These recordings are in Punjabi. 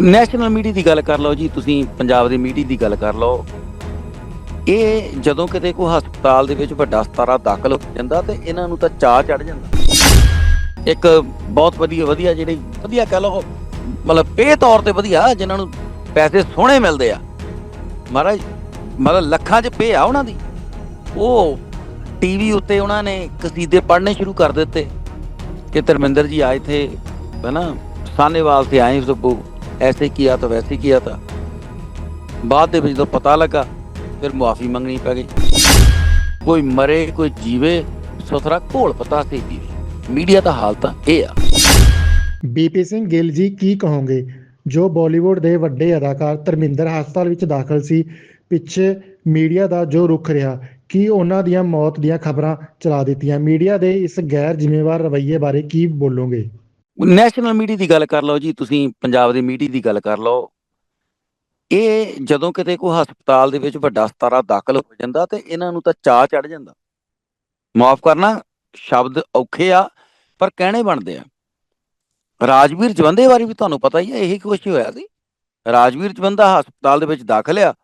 ਨੈਸ਼ਨਲ ਮੀਡੀਆ ਦੀ ਗੱਲ ਕਰ ਲਓ ਜੀ, ਤੁਸੀਂ ਪੰਜਾਬ ਦੇ ਮੀਡੀਆ ਦੀ ਗੱਲ ਕਰ ਲਓ। ਇਹ ਜਦੋਂ ਕਿਤੇ ਕੋਈ ਹਸਪਤਾਲ ਦੇ ਵਿੱਚ ਵੱਡਾ ਸਤਾਰਾ ਦਾਖਲ ਹੋ ਜਾਂਦਾ ਤੇ ਇਹਨਾਂ ਨੂੰ ਤਾਂ ਚਾਹ ਚੜ ਜਾਂਦਾ। ਇੱਕ ਬਹੁਤ ਵਧੀਆ ਵਧੀਆ ਜਿਹੜੀ, ਵਧੀਆ ਕਹਿ ਲਓ, ਮਤਲਬ ਪੇ ਤੌਰ ਤੇ ਵਧੀਆ, ਜਿਨ੍ਹਾਂ ਨੂੰ ਪੈਸੇ ਸੋਹਣੇ ਮਿਲਦੇ ਆ। ਮਹਾਰਾਜ, ਮਤਲਬ ਲੱਖਾਂ 'ਚ ਪੇ ਆ ਉਹਨਾਂ ਦੀ। ਉਹ ਟੀਵੀ ਉੱਤੇ ਉਹਨਾਂ ਨੇ ਕਸੀਦੇ ਪੜ੍ਹਨੇ ਸ਼ੁਰੂ ਕਰ ਦਿੱਤੇ। ਕਿ ਧਰਮਿੰਦਰ ਜੀ ਆਏ ਥੇ ਹਨਾ ਸਾਨੇਵਾਲ ਤੇ ਆਏ ਉਸ ऐसे किया तो वैसे किया था ਬਾਅਦ ਦੇ ਵਿੱਚ ਜਦੋਂ ਪਤਾ ਲੱਗਾ ਫਿਰ ਮੁਆਫੀ ਮੰਗਣੀ ਪੈ ਗਈ ਕੋਈ ਮਰੇ ਕੋਈ ਜੀਵੇ ਸੁਥਰਾ ਘੋਲ ਪਤਾ ਸੀ ਪੀਵੇ ਮੀਡੀਆ ਦਾ ਹਾਲ ਤਾਂ ਇਹ ਆ ਬੀਪੀ ਸਿੰਘ ਗਿੱਲ ਜੀ ਕੀ ਕਹੋਗੇ ਜੋ ਬਾਲੀਵੁੱਡ ਦੇ ਵੱਡੇ ਅਦਾਕਾਰ ਧਰਮਿੰਦਰ ਹਸਪਤਾਲ ਵਿੱਚ ਦਾਖਲ ਸੀ ਪਿੱਛੇ ਮੀਡੀਆ ਦਾ ਜੋ ਰੁਖ ਰਿਹਾ ਕੀ ਉਹਨਾਂ ਦੀਆਂ ਮੌਤ ਦੀਆਂ ਖਬਰਾਂ ਚਲਾ ਦਿੱਤੀਆਂ ਮੀਡੀਆ ਦੇ ਇਸ ਗੈਰ ਜ਼ਿੰਮੇਵਾਰ ਰਵੱਈਏ ਬਾਰੇ ਕੀ ਬੋਲੋਗੇ ਨੈਸ਼ਨਲ ਮੀਡੀਆ ਦੀ ਗੱਲ ਕਰ ਲਓ ਜੀ, ਤੁਸੀਂ ਪੰਜਾਬ ਦੇ ਮੀਡੀਆ ਦੀ ਗੱਲ ਕਰ ਲਓ। ਇਹ ਜਦੋਂ ਕਿਤੇ ਕੋਈ ਹਸਪਤਾਲ ਦੇ ਵਿੱਚ ਵੱਡਾ ਸਤਾਰਾ ਦਾਖਲ ਹੋ ਜਾਂਦਾ ਤੇ ਇਹਨਾਂ ਨੂੰ ਤਾਂ ਚਾਹ ਚੜ ਜਾਂਦਾ। ਮਾਫ ਕਰਨਾ, ਸ਼ਬਦ ਔਖੇ ਆ, ਪਰ ਕਹਿਣੇ ਬਣਦੇ ਆ। ਰਾਜਵੀਰ ਜਵੰਦੇ ਬਾਰੇ ਵੀ ਤੁਹਾਨੂੰ ਪਤਾ ਹੀ ਹੈ ਇਹੀ ਕੁਛ ਹੋਇਆ ਸੀ। ਰਾਜਵੀਰ ਜਵੰਦਾ ਹਸਪਤਾਲ ਦੇ ਵਿੱਚ ਦਾਖਲ ਆ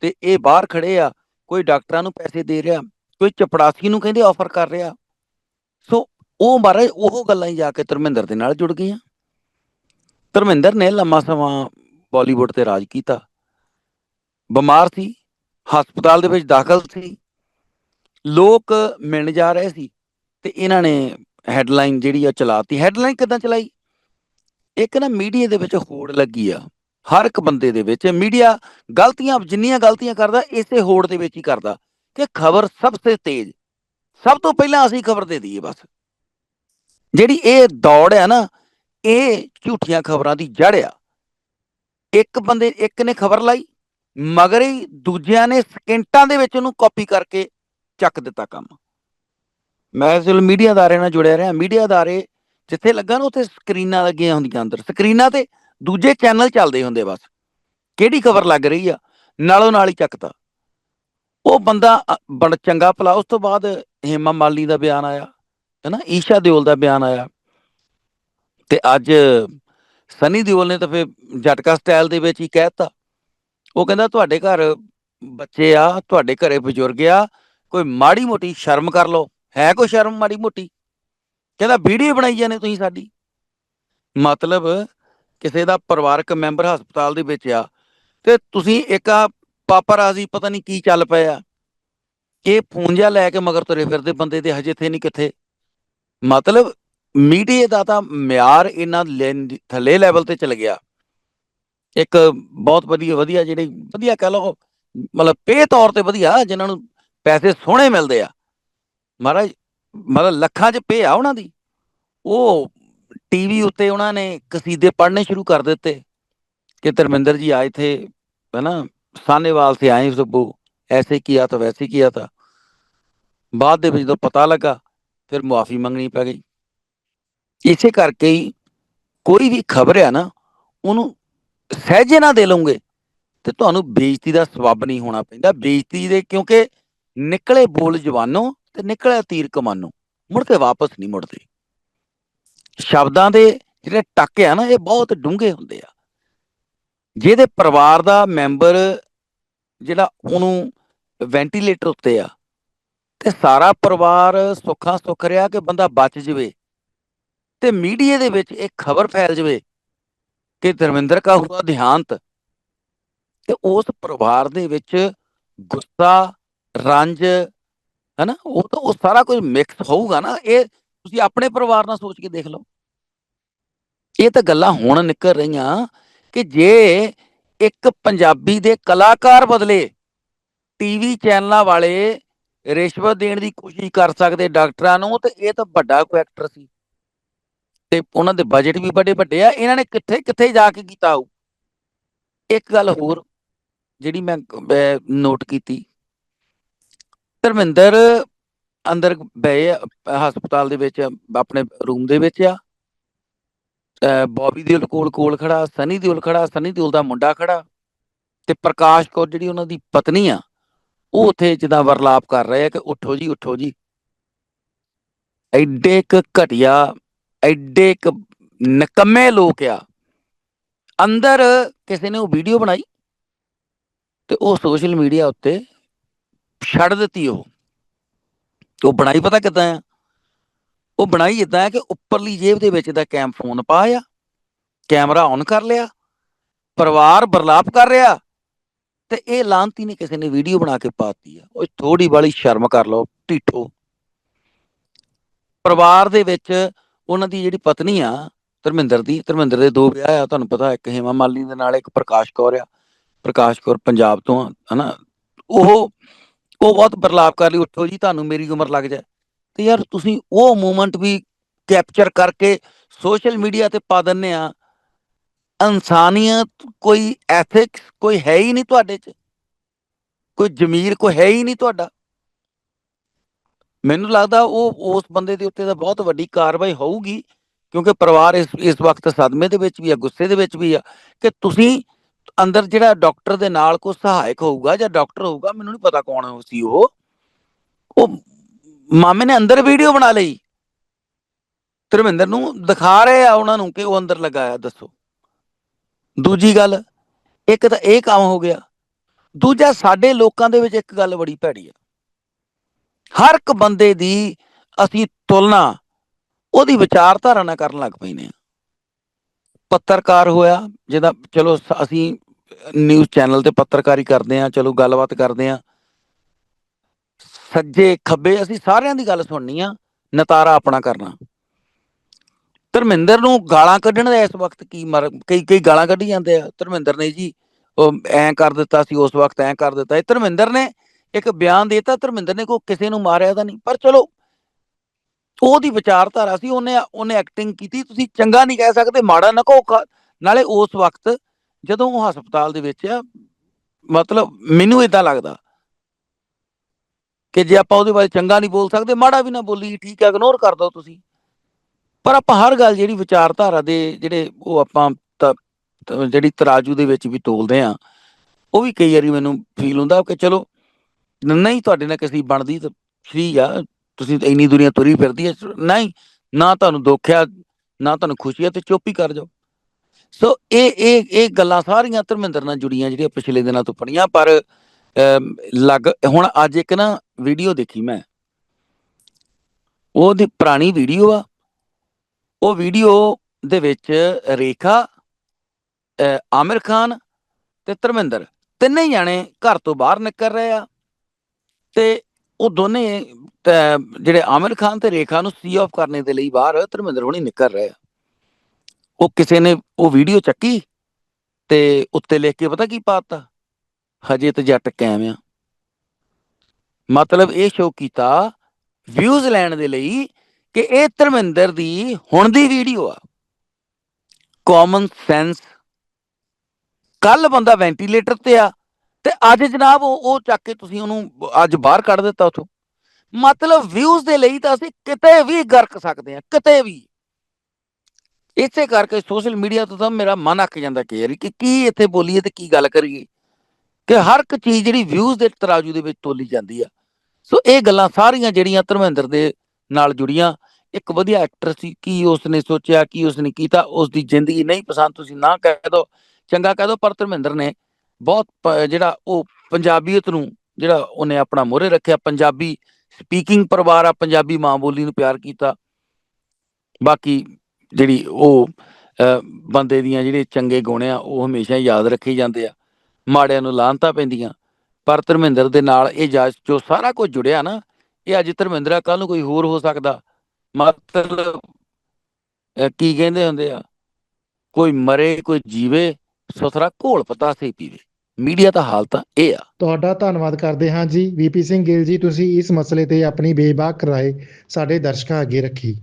ਤੇ ਇਹ ਬਾਹਰ ਖੜੇ ਆ, ਕੋਈ ਡਾਕਟਰਾਂ ਨੂੰ ਪੈਸੇ ਦੇ ਰਿਹਾ, ਕੋਈ ਚਪੜਾਸੀ ਨੂੰ ਕਹਿੰਦੇ ਆਫਰ ਕਰ ਰਿਹਾ। ਸੋ ਉਹ ਮਹਾਰਾਜ, ਉਹ ਗੱਲਾਂ ਹੀ ਜਾ ਕੇ ਧਰਮਿੰਦਰ ਦੇ ਨਾਲ ਜੁੜ ਗਈਆਂ। ਧਰਮਿੰਦਰ ਨੇ ਲੰਮਾ ਸਮਾਂ ਬਾਲੀਵੁੱਡ ਤੇ ਰਾਜ ਕੀਤਾ। ਬਿਮਾਰ ਸੀ, ਹਸਪਤਾਲ ਦੇ ਵਿੱਚ ਦਾਖਲ ਸੀ। ਲੋਕ ਮਿਲਣ ਜਾ ਰਹੇ ਸੀ ਤੇ ਇਹਨਾਂ ਨੇ ਹੈਡਲਾਈਨ ਜਿਹੜੀ ਆ ਚਲਾਤੀ। ਹੈਡਲਾਈਨ ਕਿਦਾਂ ਚਲਾਈ? ਇੱਕ ਨਾ ਮੀਡੀਆ ਦੇ ਵਿੱਚ ਹੋੜ ਲੱਗੀ ਆ। ਹਰ ਇੱਕ ਬੰਦੇ ਦੇ ਵਿੱਚ ਮੀਡੀਆ ਗਲਤੀਆਂ, ਜਿੰਨੀਆਂ ਗਲਤੀਆਂ ਕਰਦਾ, ਇਸੇ ਹੋੜ ਦੇ ਵਿੱਚ ਹੀ ਕਰਦਾ। ਕਿ ਖਬਰ ਸਭ ਤੋਂ ਤੇਜ਼। ਸਭ ਤੋਂ ਪਹਿਲਾਂ ਅਸੀਂ ਖਬਰ ਦੇ ਦਈਏ ਬਸ। ਜਿਹੜੀ ਇਹ ਦੌੜ ਹੈ ਨਾ ਇਹ ਝੂਠੀਆਂ ਖਬਰਾਂ ਦੀ ਜੜ ਆ। ਇੱਕ ਬੰਦੇ ਇੱਕ ਨੇ ਖਬਰ ਲਾਈ ਮਗਰ ਹੀ ਦੂਜਿਆਂ ਨੇ ਸਕਿੰਟਾਂ ਦੇ ਵਿੱਚ ਉਹਨੂੰ ਕਾਪੀ ਕਰਕੇ ਚੱਕ ਦਿੱਤਾ ਕੰਮ। ਮੈਂ ਚਲ ਮੀਡੀਆ ਅਦਾਰੇ ਨਾਲ ਜੁੜਿਆ ਰਿਹਾ। ਮੀਡੀਆ ਅਦਾਰੇ ਜਿੱਥੇ ਲੱਗਾ ਨਾ ਉੱਥੇ ਸਕਰੀਨਾਂ ਲੱਗੀਆਂ ਹੁੰਦੀਆਂ ਅੰਦਰ। ਸਕਰੀਨਾਂ ਤੇ ਦੂਜੇ ਚੈਨਲ ਚੱਲਦੇ ਹੁੰਦੇ ਬਸ। ਕਿਹੜੀ ਖਬਰ ਲੱਗ ਰਹੀ ਆ? ਨਾਲੋਂ ਨਾਲ ਹੀ ਚੱਕਤਾ। ਉਹ ਬੰਦਾ ਅ, ਬੜਾ ਚੰਗਾ ਭਲਾ। ਉਸ ਤੋਂ ਬਾਅਦ ਹੇਮਾ ਮਾਲੀ ਦਾ ਬਿਆਨ ਆਇਆ। ਹੈਨਾ ਈਸ਼ਾ ਦਿਓਲ ਦਾ ਬਿਆਨ ਆਇਆ। ਤੇ ਅੱਜ ਸਨੀ ਦਿਓਲ ਨੇ ਤਾਂ ਫਿਰ ਝਟਕਾ ਸਟਾਈਲ ਦੇ ਵਿੱਚ ਹੀ ਕਹਿਤਾ ਉਹ ਕਹਿੰਦਾ, ਤੁਹਾਡੇ ਘਰ ਬੱਚੇ ਆ, ਤੁਹਾਡੇ ਘਰੇ ਬਜ਼ੁਰਗ ਆ, ਕੋਈ ਮਾੜੀ ਮੋਟੀ ਸ਼ਰਮ ਕਰ ਲਓ। ਹੈ ਕੋਈ ਸ਼ਰਮ ਮਾੜੀ ਮੋਟੀ ਕਹਿੰਦਾ, ਵੀਡੀਓ ਬਣਾਈ ਜਾਂਦੇ ਤੁਸੀਂ ਸਾਡੀ। ਮਤਲਬ ਕਿਸੇ ਦਾ ਪਰਿਵਾਰਕ ਮੈਂਬਰ ਹਸਪਤਾਲ ਦੇ ਵਿੱਚ ਆ ਤੇ ਤੁਸੀਂ ਇੱਕ ਆ ਪਾਪਾਰਾਜ਼ੀ ਪਤਾ ਨਹੀਂ ਕੀ ਚੱਲ ਪਿਆ। ਇਹ ਫੋਨ ਜਿਹਾ ਲੈ ਕੇ ਮਗਰ ਤੁਰੇ ਫਿਰਦੇ ਬੰਦੇ ਦੇ ਹਜੇ ਥੇ ਨਹੀਂ ਕਿੱਥੇ। ਮਤਲਬ ਮੀਡੀਆ ਦਾ ਤਾਂ ਮਿਆਰ ਇਹਨਾਂ ਥੱਲੇ ਲੈਵਲ ਤੇ ਚਲ ਗਿਆ। ਇੱਕ ਬਹੁਤ ਵਧੀਆ ਵਧੀਆ ਜਿਹੜੇ, ਵਧੀਆ ਕਹ ਲਓ, ਮਤਲਬ ਪੇ ਤੌਰ ਤੇ ਵਧੀਆ, ਜਿਨ੍ਹਾਂ ਨੂੰ ਪੈਸੇ ਸੋਹਣੇ ਮਿਲਦੇ ਆ। ਮਹਾਰਾਜ, ਮਤਲਬ ਲੱਖਾਂ 'ਚ ਪੇ ਆ ਉਹਨਾਂ ਦੀ। ਉਹ ਟੀਵੀ ਉੱਤੇ ਉਹਨਾਂ ਨੇ ਕਸੀਦੇ ਪੜਨੇ ਸ਼ੁਰੂ ਕਰ ਦਿੱਤੇ। ਕਿ ਧਰਮਿੰਦਰ ਜੀ ਆਏ ਥੇ ਹੈਨਾ ਸਾਨੇਵਾਲ ਤੇ ਆਏ ਸਭੂ, ਐਸੇ ਕੀਆ ਤਾਂ ਵੈਸੇ ਕੀਆ ਤਾਂ। ਬਾਅਦ ਦੇ ਵਿੱਚ ਜਦੋਂ ਪਤਾ ਲੱਗਾ ਫਿਰ ਮੁਆਫੀ ਮੰਗਣੀ ਪੈ ਗਈ। ਇਸੇ ਕਰਕੇ ਹੀ ਕੋਈ ਵੀ ਖਬਰ ਆ ਨਾ, ਉਹਨੂੰ ਸਹਿਜੇ ਨਾ ਦੇ ਲਓਗੇ ਤੇ ਤੁਹਾਨੂੰ ਬੇਇੱਜ਼ਤੀ ਦਾ ਸਬਬ ਨਹੀਂ ਹੋਣਾ ਪੈਂਦਾ। ਬੇਇੱਜ਼ਤੀ ਦੇ ਕਿਉਂਕਿ ਨਿਕਲੇ ਬੋਲ ਜਵਾਨੋ ਤੇ ਨਿਕਲੇ ਤੀਰ ਕਮਾਨੋ, ਮੁੜ ਕੇ ਵਾਪਸ ਨਹੀਂ ਮੁੜਦੇ। ਸ਼ਬਦਾਂ ਦੇ ਜਿਹੜੇ ਟੱਕ ਆ ਨਾ, ਇਹ ਬਹੁਤ ਡੂੰਘੇ ਹੁੰਦੇ ਆ। ਜਿਹਦੇ ਪਰਿਵਾਰ ਦਾ ਮੈਂਬਰ ਜਿਹੜਾ ਉਹਨੂੰ ਵੈਂਟੀਲੇਟਰ ਉੱਤੇ ਆ ਤੇ ਸਾਰਾ ਪਰਿਵਾਰ ਸੁੱਖਾਂ ਸੁੱਖ ਰਿਹਾ ਕਿ ਬੰਦਾ ਬਚ ਜਵੇ ਤੇ ਮੀਡੀਆ ਦੇ ਵਿੱਚ ਇਹ ਖਬਰ ਫੈਲ ਜਵੇ ਕਿ ਧਰਮਿੰਦਰ ਕਾ ਹੁਆ ਦੇਹਾਂਤ ਤੇ ਉਸ ਪਰਿਵਾਰ ਦੇ ਵਿੱਚ ਗੁੱਸਾ, ਰੰਜ, ਹੈਨਾ, ਉਹ ਤਾਂ ਉਹ ਸਾਰਾ ਕੁਝ ਮਿਕਸ ਹੋਊਗਾ ਨਾ, ਇਹ ਤੁਸੀਂ ਆਪਣੇ ਪਰਿਵਾਰ ਨਾਲ ਸੋਚ ਕੇ ਦੇਖ ਲਓ। ਇਹ ਤਾਂ ਗੱਲਾਂ ਹੁਣ ਨਿਕਲ ਰਹੀਆਂ ਕਿ ਜੇ ਇੱਕ ਪੰਜਾਬੀ ਦੇ ਕਲਾਕਾਰ ਬਦਲੇ, ਟੀਵੀ ਚੈਨਲਾਂ ਵਾਲੇ ਰਿਸ਼ਵਤ ਦੇਣ ਦੀ ਕੋਸ਼ਿਸ਼ ਕਰ ਸਕਦੇ ਡਾਕਟਰਾਂ ਨੂੰ ਤੇ ਇਹ ਤਾਂ ਵੱਡਾ ਕੋਈ ਐਕਟਰ ਸੀ। ਤੇ ਉਹਨਾਂ ਦੇ ਬਜਟ ਵੀ ਵੱਡੇ ਵੱਡੇ ਆ। ਇਹਨਾਂ ਨੇ ਕਿੱਥੇ ਕਿੱਥੇ ਜਾ ਕੇ ਕੀਤਾ ਹੋਊ ਇੱਕ ਗੱਲ ਹੋਰ ਜਿਹੜੀ ਮੈਂ ਨੋਟ ਕੀਤੀ। ਧਰਮਿੰਦਰ ਅੰਦਰ ਬਏ ਹਸਪਤਾਲ ਦੇ ਵਿੱਚ, ਆਪਣੇ ਰੂਮ ਦੇ ਵਿੱਚ ਆ। ਅਹ ਬੌਬੀ ਦਿਓਲ ਕੋਲ ਕੋਲ ਖੜਾ, ਸਨੀ ਦਿਓਲ ਖੜਾ, ਸਨੀ ਦਿਓਲ ਦਾ ਮੁੰਡਾ ਖੜਾ। ਤੇ ਪ੍ਰਕਾਸ਼ ਕੌਰ ਜਿਹੜੀ ਉਹਨਾਂ ਦੀ ਪਤਨੀ ਆ ਉਹ ਉੱਥੇ ਜਿੱਦਾਂ ਵਰਲਾਪ ਕਰ ਰਹੇ ਆ ਕਿ ਉੱਠੋ ਜੀ ਉੱਠੋ ਜੀ। ਐਡੇ ਕ ਘਟਿਆ, ਐਡੇ ਕ ਨਕਮੇ ਲੋਕ ਆ। ਅੰਦਰ ਕਿਸੇ ਨੇ ਉਹ ਵੀਡੀਓ ਬਣਾਈ ਤੇ ਉਹ ਸੋਸ਼ਲ ਮੀਡੀਆ ਉੱਤੇ ਛੱਡ ਦਿੱਤੀ ਉਹ। ਉਹ ਬਣਾਈ ਪਤਾ ਕਿੱਦਾਂ ਆ? ਉਹ ਬਣਾਈ ਇਦਾਂ ਆ ਕਿ ਉੱਪਰਲੀ ਜੇਬ ਦੇ ਵਿੱਚ ਦਾ ਕੈਮ ਫੋਨ ਪਾਇਆ ਕੈਮਰਾ ਔਨ ਕਰ ਲਿਆ, ਪਰਿਵਾਰ ਬਰਲਾਪ ਕਰ ਰਿਹਾ ਤੇ ਇਹ ਲਾਂਤੀ ਨੇ ਕਿਸੇ ਨੇ ਵੀਡੀਓ ਬਣਾ ਕੇ ਪਾਤੀ ਆ। ਉਹ ਥੋੜੀ ਬਾਲੀ ਸ਼ਰਮ ਕਰ ਲਓ, ਢੀਠੋ। ਪਰਿਵਾਰ ਦੇ ਵਿੱਚ ਉਹਨਾਂ ਦੀ ਜਿਹੜੀ ਪਤਨੀ ਆ, ਧਰਮਿੰਦਰ ਦੀ, ਧਰਮਿੰਦਰ ਦੇ ਦੋ ਵਿਆਹ ਆ, ਤੁਹਾਨੂੰ ਪਤਾ ਇੱਕ ਹੇਮਾ ਮਾਲੀ ਦੇ ਨਾਲ, ਇੱਕ ਪ੍ਰਕਾਸ਼ ਕੌਰ ਆ। ਪ੍ਰਕਾਸ਼ ਕੌਰ ਪੰਜਾਬ ਤੋਂ ਆ, ਹਨਾ? ਉਹ ਉਹ ਬਹੁਤ ਬਰਲਾਪ ਕਰ ਲਈ, ਉੱਠੋ ਜੀ, ਤੁਹਾਨੂੰ ਮੇਰੀ ਉਮਰ ਲੱਗ ਜਾਏ। ਤੇ ਯਾਰ ਤੁਸੀਂ ਉਹ ਮੂਮੈਂਟ ਵੀ ਕੈਪਚਰ ਕਰਕੇ ਸੋਸ਼ਲ ਮੀਡੀਆ ਤੇ ਪਾ ਦਿੰਨੇ ਆ ਇਨਸਾਨੀਅਤ ਕੋਈ ਐਥਿਕਸ ਕੋਈ ਹੈ ਹੀ ਨਹੀਂ ਤੁਹਾਡੇ 'ਚ। ਕੋਈ ਜ਼ਮੀਰ ਕੋਈ ਹੈ ਹੀ ਨਹੀਂ ਤੁਹਾਡਾ। ਮੈਨੂੰ ਲੱਗਦਾ ਉਹ, ਉਸ ਬੰਦੇ ਦੇ ਉੱਤੇ ਤਾਂ ਬਹੁਤ ਵੱਡੀ ਕਾਰਵਾਈ ਹੋਊਗੀ, ਕਿਉਂਕਿ ਪਰਿਵਾਰ ਇਸ ਇਸ ਵਕਤ ਸਦਮੇ ਦੇ ਵਿੱਚ ਵੀ ਆ, ਗੁੱਸੇ ਦੇ ਵਿੱਚ ਵੀ ਆ, ਕਿ ਤੁਸੀਂ ਅੰਦਰ ਜਿਹੜਾ ਡਾਕਟਰ ਦੇ ਨਾਲ ਕੋਈ ਸਹਾਇਕ ਹੋਊਗਾ ਜਾਂ ਡਾਕਟਰ ਹੋਊਗਾ, ਮੈਨੂੰ ਨਹੀਂ ਪਤਾ ਕੌਣ ਸੀ ਉਹ। ਉਹ ਮਾਮੇ ਨੇ ਅੰਦਰ ਵੀਡੀਓ ਬਣਾ ਲਈ। ਧਰਮਿੰਦਰ ਨੂੰ ਦਿਖਾ ਰਹੇ ਆ ਉਹਨਾਂ ਨੂੰ ਕਿ ਉਹ ਅੰਦਰ ਲਗਾਇਆ, ਦੱਸੋ। ਦੂਜੀ ਗੱਲ, ਇੱਕ ਤਾਂ ਇਹ ਕੰਮ ਹੋ ਗਿਆ। ਦੂਜਾ, ਸਾਡੇ ਲੋਕਾਂ ਦੇ ਵਿੱਚ ਇੱਕ ਗੱਲ ਬੜੀ ਭੈੜੀ ਆ। ਹਰ ਇੱਕ ਬੰਦੇ ਦੀ ਅਸੀਂ ਤੁਲਨਾ, ਉਹਦੀ ਵਿਚਾਰਧਾਰਾ ਨਾਲ ਕਰਨ ਲੱਗ ਪੈਨੇ ਆ। ਪੱਤਰਕਾਰ ਹੋਇਆ, ਜਿਹਦਾ ਚਲੋ ਅਸੀਂ ਨਿਊਜ਼ ਚੈਨਲ ਤੇ ਪੱਤਰਕਾਰੀ ਕਰਦੇ ਆ, ਚਲੋ ਗੱਲਬਾਤ ਕਰਦੇ ਆ। ਸੱਜੇ ਖੱਬੇ ਅਸੀਂ ਸਾਰਿਆਂ ਦੀ ਗੱਲ ਸੁਣਨੀ ਆ, ਨਤਾਰਾ ਆਪਣਾ ਕਰਨਾ। ਧਰਮਿੰਦਰ ਨੂੰ ਗਾਲਾਂ ਕੱਢਣ ਦਾ ਇਸ ਵਕਤ ਕੀ ਮਰ ਕਈ ਕਈ ਗਾਲਾਂ ਕੱਢੀ ਜਾਂਦੇ ਆ। ਧਰਮਿੰਦਰ ਨੇ ਜੀ, ਉਹ ਕਰ ਦਿੱਤਾ ਸੀ, ਉਸ ਵਕਤ ਐਂ ਕਰ ਦਿੱਤਾ। ਇਹ ਧਰਮਿੰਦਰ ਨੇ ਇੱਕ ਬਿਆਨ ਦੇਤਾ। ਧਰਮਿੰਦਰ ਨੇ ਕੋਈ ਕਿਸੇ ਨੂੰ ਮਾਰਿਆ ਤਾਂ ਨਹੀਂ। ਪਰ ਚਲੋ, ਉਹਦੀ ਵਿਚਾਰਧਾਰਾ ਸੀ। ਉਹਨੇ ਉਹਨੇ ਐਕਟਿੰਗ ਕੀਤੀ। ਤੁਸੀਂ ਚੰਗਾ ਨਹੀਂ ਕਹਿ ਸਕਦੇ। ਮਾੜਾ ਨਾ ਕਹੋ। ਨਾਲੇ ਉਸ ਵਕਤ ਜਦੋਂ ਉਹ ਹਸਪਤਾਲ ਦੇ ਵਿੱਚ ਆ, ਮਤਲਬ ਮੈਨੂੰ ਇਦਾਂ ਲੱਗਦਾ ਕਿ ਜੇ ਆਪਾਂ ਉਹਦੇ ਬਾਰੇ ਚੰਗਾ ਨਹੀਂ ਬੋਲ ਸਕਦੇ, ਮਾੜਾ ਵੀ ਨਾ ਬੋਲੀ ਠੀਕ ਹੈ ਇਗਨੋਰ ਕਰ ਦੋ ਤੁਸੀਂ। ਪਰ ਆਪਾਂ ਹਰ ਗੱਲ ਜਿਹੜੀ ਵਿਚਾਰਧਾਰਾ ਦੇ ਜਿਹੜੇ ਉਹ ਆਪਾਂ ਜਿਹੜੀ ਤਰਾਜੂ ਦੇ ਵਿੱਚ ਵੀ ਤੋਲਦੇ ਆ ਉਹ ਵੀ ਕਈ ਵਾਰੀ ਮੈਨੂੰ ਫੀਲ ਹੁੰਦਾ ਕਿ ਚਲੋ ਨਹੀਂ ਤੁਹਾਡੇ ਨਾਲ ਕਿਸੇ ਦੀ ਬਣਦੀ ਤਾਂ ਠੀਕ ਆ ਤੁਸੀਂ ਇੰਨੀ ਦੁਨੀਆ ਤੁਰੀ ਫਿਰਦੀ ਹੈ ਨਹੀਂ ਨਾ ਤੁਹਾਨੂੰ ਦੁੱਖ ਆ ਨਾ ਤੁਹਾਨੂੰ ਖੁਸ਼ੀ ਆ ਤੇ ਚੁੱਪ ਹੀ ਕਰ ਜਾਓ। ਸੋ ਇਹ ਇਹ ਇਹ ਗੱਲਾਂ ਸਾਰੀਆਂ ਧਰਮਿੰਦਰ ਨਾਲ ਜੁੜੀਆਂ ਜਿਹੜੀਆਂ ਪਿਛਲੇ ਦਿਨਾਂ ਤੋਂ ਪੜੀਆਂ ਪਰ ਅਮ, ਲੱਗ ਹੁਣ ਅੱਜ ਇੱਕ ਨਾ ਵੀਡੀਓ ਦੇਖੀ ਮੈਂ। ਉਹਦੀ ਪੁਰਾਣੀ ਵੀਡੀਓ ਆ ਉਹ ਵੀਡੀਓ ਦੇ ਵਿੱਚ ਰੇਖਾ ਆਮਿਰ ਖਾਨ ਤੇ ਧਰਮਿੰਦਰ ਤਿੰਨੇ ਹੀ ਜਾਣੇ ਘਰ ਤੋਂ ਬਾਹਰ ਨਿਕਲ ਰਹੇ ਆ ਤੇ ਉਹ ਦੋਨੇ ਜਿਹੜੇ ਆਮਿਰ ਖਾਨ ਤੇ ਰੇਖਾ ਨੂੰ ਸੀ ਆਫ ਕਰਨੇ ਦੇ ਲਈ ਬਾਹਰ ਧਰਮਿੰਦਰ ਹੁਣੀ ਨਿਕਲ ਰਹੇ ਆ। ਉਹ ਕਿਸੇ ਨੇ ਉਹ ਵੀਡੀਓ ਚੱਕੀ ਤੇ ਉੱਤੇ ਲਿਖ ਕੇ ਪਤਾ ਕੀ ਪਾਤਾ? ਹਜੇ ਤੇ ਜੱਟ ਕਾਇਮ ਆ। ਮਤਲਬ ਇਹ ਸ਼ੋਅ ਕੀਤਾ ਵਿਊਜ਼ ਲੈਣ ਦੇ ਲਈ ਕਿ ਇਹ ਧਰਮਿੰਦਰ ਦੀ ਹੁਣ ਦੀ ਵੀਡੀਓ ਆ। ਕਾਮਨ ਸੈਂਸ ਕੱਲ ਬੰਦਾ ਵੈਂਟੀਲੇਟਰ ਤੇ ਆ ਤੇ ਅੱਜ ਜਨਾਬ ਉਹ ਉਹ ਚੱਕ ਕੇ ਤੁਸੀਂ ਉਹਨੂੰ ਅੱਜ ਬਾਹਰ ਕੱਢ ਦਿੱਤਾ ਉਥੋਂ। ਮਤਲਬ ਵਿਊਜ਼ ਦੇ ਲਈ ਤਾਂ ਅਸੀਂ ਕਿਤੇ ਵੀ ਗਰਕ ਸਕਦੇ ਹਾਂ, ਕਿਤੇ ਵੀ। ਇਸੇ ਕਰਕੇ ਸੋਸ਼ਲ ਮੀਡੀਆ ਤੋਂ ਤਾਂ ਮੇਰਾ ਮਨ ਅੱਕ ਜਾਂਦਾ ਕਿ ਯਾਰ ਕਿ ਕੀ ਇੱਥੇ ਬੋਲੀਏ ਤੇ ਕੀ ਗੱਲ ਕਰੀਏ। ਕਿ ਹਰ ਇੱਕ ਚੀਜ਼ ਜਿਹੜੀ ਵਿਊਜ਼ ਦੇ ਤਰਾਜੂ ਦੇ ਵਿੱਚ ਤੋਲੀ ਜਾਂਦੀ ਆ। ਸੋ ਇਹ ਗੱਲਾਂ ਸਾਰੀਆਂ ਜਿਹੜੀਆਂ ਧਰਮਿੰਦਰ ਦੇ ਨਾਲ ਜੁੜੀਆਂ। ਇੱਕ ਵਧੀਆ ਐਕਟਰ ਸੀ ਕੀ ਉਸਨੇ ਸੋਚਿਆ ਕੀ ਉਸਨੇ ਕੀਤਾ ਉਸ ਦੀ ਜ਼ਿੰਦਗੀ ਨਹੀਂ ਪਸੰਦ ਤੁਸੀਂ ਨਾ ਕਹਿ ਦੋ ਚੰਗਾ ਕਹਿ ਦੋ ਪਰ ਧਰਮਿੰਦਰ ਨੇ ਬਹੁਤ ਜਿਹੜਾ ਉਹ ਪੰਜਾਬੀਅਤ ਨੂੰ ਜਿਹੜਾ ਉਹਨੇ ਆਪਣਾ ਮੋਹਰੇ ਰੱਖਿਆ ਪੰਜਾਬੀ ਸਪੀਕਿੰਗ ਪਰਿਵਾਰ ਆ ਪੰਜਾਬੀ ਮਾਂ ਬੋਲੀ ਨੂੰ ਪਿਆਰ ਕੀਤਾ। ਬਾਕੀ ਜਿਹੜੀ ਉਹ ਅਹ, ਬੰਦੇ ਦੀਆਂ ਜਿਹੜੇ ਚੰਗੇ ਗੁਣ ਆ ਉਹ ਹਮੇਸ਼ਾ ਯਾਦ ਰੱਖੇ ਜਾਂਦੇ ਆ। ਮਾੜਿਆਂ ਨੂੰ ਲਾਹਨਤਾਂ ਪੈਂਦੀਆਂ ਪਰ ਧਰਮਿੰਦਰ ਦੇ ਨਾਲ ਇਹ ਜਾ- ਜੋ ਸਾਰਾ ਕੁਝ ਜੁੜਿਆ ਨਾ ਇਹ ਅੱਜ ਧਰਮਿੰਦਰ ਕੱਲ ਨੂੰ ਕੋਈ ਹੋਰ ਹੋ ਸਕਦਾ। ਮਤਲਬ ਕੀ ਕਹਿੰਦੇ ਹੁੰਦੇ ਆ? ਕੋਈ ਮਰੇ, ਕੋਈ ਜੀਵੇ, ਸੁਥਰਾ ਘੋਲ ਪਤਾਸੇ ਪੀਵੇ। ਮੀਡੀਆ ਦਾ ਹਾਲ ਤਾਂ ਇਹ ਆ। ਤੁਹਾਡਾ ਧੰਨਵਾਦ ਕਰਦੇ ਹਾਂ ਜੀ। ਵੀਪੀ ਸਿੰਘ ਗਿੱਲ ਜੀ, ਤੁਸੀਂ ਇਸ ਮਸਲੇ ਤੇ ਆਪਣੀ ਬੇਬਾਕ ਰਾਏ ਸਾਡੇ ਦਰਸ਼ਕਾਂ ਅੱਗੇ ਰੱਖੀ।